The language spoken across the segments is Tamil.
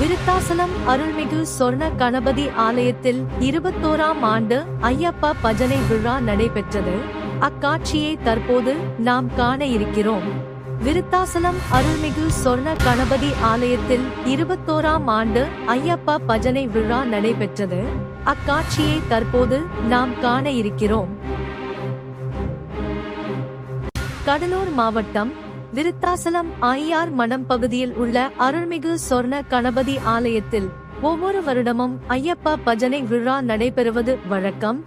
விருத்தாசலம் அருள்மிகு சொர்ண கணபதி ஆலயத்தில் இருபத்தோராம் ஆண்டு ஐயப்பா பஜனை விழா நடைபெற்றது. அக்காட்சியை தற்போது நாம் காண இருக்கிறோம். விருத்தாசலம் அருள்மிகு சொர்ண கணபதி ஆலயத்தில் இருபத்தோராம் ஆண்டு ஐயப்பா பஜனை விழா நடைபெற்றது. அக்காட்சியை தற்போது நாம் காண இருக்கிறோம். கடலூர் மாவட்டம் விருத்தாசலம் ஐயார் மடம் பகுதியில் உள்ள அருள்மிகு சொர்ண கணபதி ஆலயத்தில் ஒவ்வொரு வருடமும் ஐயப்பா பஜனை விழா நடைபெறுவது வழக்கம்.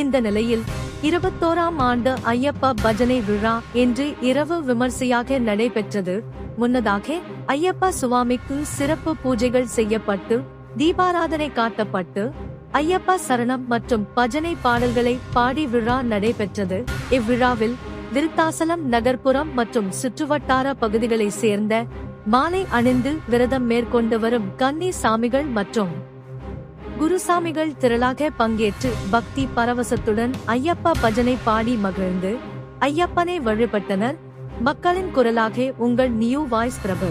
இந்த நிலையில் இருபத்தோராம் ஆண்டு ஐயப்பா பஜனை விழா இன்று இரவு விமர்சையாக நடைபெற்றது. முன்னதாக ஐயப்பா சுவாமிக்கு சிறப்பு பூஜைகள் செய்யப்பட்டு தீபாராதனை காட்டப்பட்டு ஐயப்பா சரணம் மற்றும் பஜனை பாடல்களை பாடி விழா நடைபெற்றது. இவ்விழாவில் விருத்தாசலம் நகர்ப்புறம் மற்றும் சுற்றுவட்டார பகுதிகளைச் சேர்ந்த மாலை அணிந்து விரதம் மேற்கொண்டு வரும் கன்னி சாமிகள் மற்றும் குருசாமிகள் திரளாக பங்கேற்று பக்தி பரவசத்துடன் ஐயப்பா பஜனை பாடி மகிழ்ந்து ஐயப்பனை வழிபட்டனர். மக்களின் குரலாக உங்கள் நியூ வாய்ஸ் பிரபு.